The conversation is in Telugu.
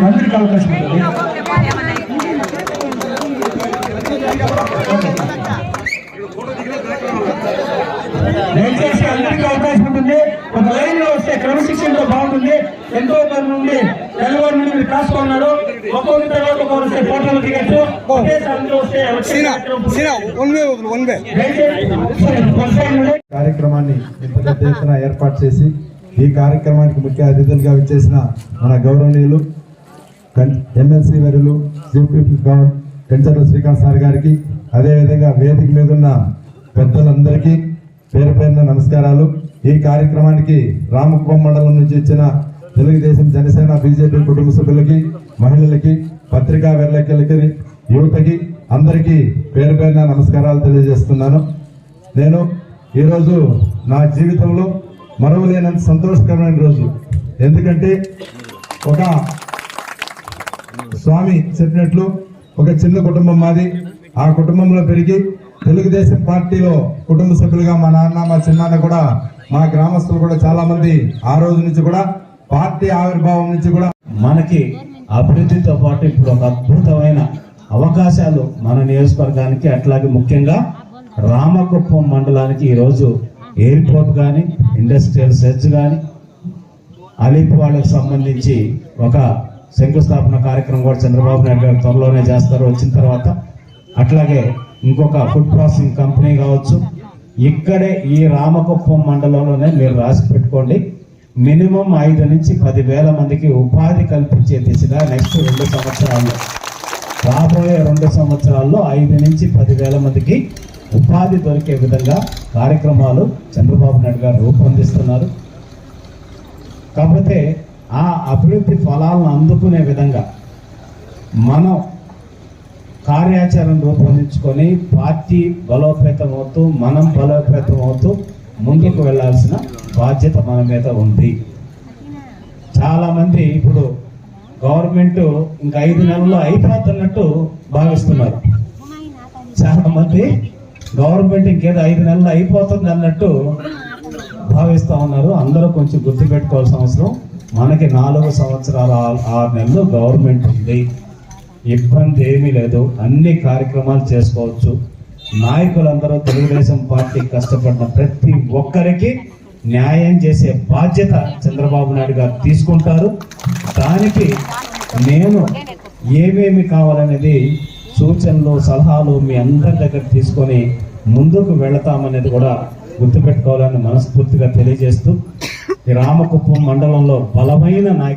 అందరికీ అవకాశం దయచేసి అందరికీ అవకాశం ఉంటుంది ఒక లైన్లో వస్తే క్రమశిక్షణతో బాగుంటుంది ఎంతో మంది నుండి తెల్లవారు నుండి మీరు కాసుకున్నారు ఒక్కొక్క తర్వాత ఒకరు వస్తే ఫోటోలు దిగచ్చు ఒకేసారి అందరూ వస్తే దయచేసి కార్యక్రమాన్ని ఇంత పెద్ద ఎత్తున ఏర్పాటు చేసి ఈ కార్యక్రమానికి ముఖ్య అతిథులుగా విచ్చేసిన మన గౌరవనీయులు ఎమ్మెల్సీ వర్యులు సిపిపి గౌన్ కంచర్ల శ్రీకాంత్ సార్ గారికి అదేవిధంగా వేదిక మీద ఉన్న పెద్దలందరికీ పేరు పేరున నమస్కారాలు. ఈ కార్యక్రమానికి రామకుప్పం మండలం నుంచి ఇచ్చిన తెలుగుదేశం జనసేన బీజేపీ కుటుంబ సభ్యులకి మహిళలకి పత్రికా విలేకరులకి యువతకి అందరికీ పేరు పేరున నమస్కారాలు తెలియజేస్తున్నాను. నేను ఈరోజు నా జీవితంలో మరవలేనంత సంతోషకరమైన రోజు. ఎందుకంటే ఒక స్వామి చెప్పినట్లు ఒక చిన్న కుటుంబం మాది. ఆ కుటుంబంలో పెరిగి తెలుగుదేశం పార్టీలో కుటుంబ సభ్యులుగా మా నాన్న మా చిన్నాన్న కూడా మా గ్రామస్తులు కూడా చాలా మంది ఆ రోజు నుంచి కూడా పార్టీ ఆవిర్భావం నుంచి కూడా మనకి అభివృద్ధితో పాటు ఇప్పుడు ఒక అద్భుతమైన అవకాశాలు మన నియోజకవర్గానికి. అట్లాగే ముఖ్యంగా రామకుప్పం మండలానికి ఈరోజు ఎయిర్పోర్ట్ కానీ ఇండస్ట్రియల్ సెర్చ్ కానీ అలీప్ వాళ్ళకి సంబంధించి ఒక శంకుస్థాపన కార్యక్రమం కూడా చంద్రబాబు నాయుడు గారు త్వరలోనే చేస్తారు. వచ్చిన తర్వాత అట్లాగే ఇంకొక ఫుడ్ ప్రాసెసింగ్ కంపెనీ కావచ్చు. ఇక్కడే ఈ రామకుప్పం మండలంలోనే మీరు రాసి పెట్టుకోండి. మినిమం ఐదు నుంచి పది వేల మందికి ఉపాధి కల్పించే దిశగా నెక్స్ట్ రెండు సంవత్సరాల్లో రాబోయే రెండు సంవత్సరాల్లో ఐదు నుంచి పది వేల మందికి ఉపాధి దొరికే విధంగా కార్యక్రమాలు చంద్రబాబు నాయుడు గారు రూపొందిస్తున్నారు. కాకపోతే ఆ అభివృద్ధి ఫలాలను అందుకునే విధంగా మనం కార్యాచరణ రూపొందించుకొని పార్టీ బలోపేతం అవుతూ మనం బలోపేతం అవుతూ ముందుకు వెళ్ళాల్సిన బాధ్యత మన మీద ఉంది. చాలామంది ఇప్పుడు గవర్నమెంట్ ఇంకా ఐదు నెలల్లో అయిపోతున్నట్టు భావిస్తున్నారు. చాలామంది గవర్నమెంట్ ఇంకేదో ఐదు నెలలు అయిపోతుంది అన్నట్టు భావిస్తూ ఉన్నారు. అందరూ కొంచెం గుర్తు పెట్టుకోవాల్సిన అవసరం. మనకి నాలుగు సంవత్సరాల ఆరు నెలలు గవర్నమెంట్ ఉంది. ఇబ్బంది ఏమీ లేదు. అన్ని కార్యక్రమాలు చేసుకోవచ్చు. నాయకులందరూ తెలుగుదేశం పార్టీ కష్టపడిన ప్రతి ఒక్కరికి న్యాయం చేసే బాధ్యత చంద్రబాబు నాయుడు గారు తీసుకుంటారు. దానికి నేను ఏమేమి కావాలనేది సూచనలు సలహాలు మీ అందరి దగ్గర తీసుకొని ముందుకు వెళతామనేది కూడా గుర్తుపెట్టుకోవాలని మనస్ఫూర్తిగా తెలియజేస్తూ రామకుప్పం మండలంలో బలమైన నాయకు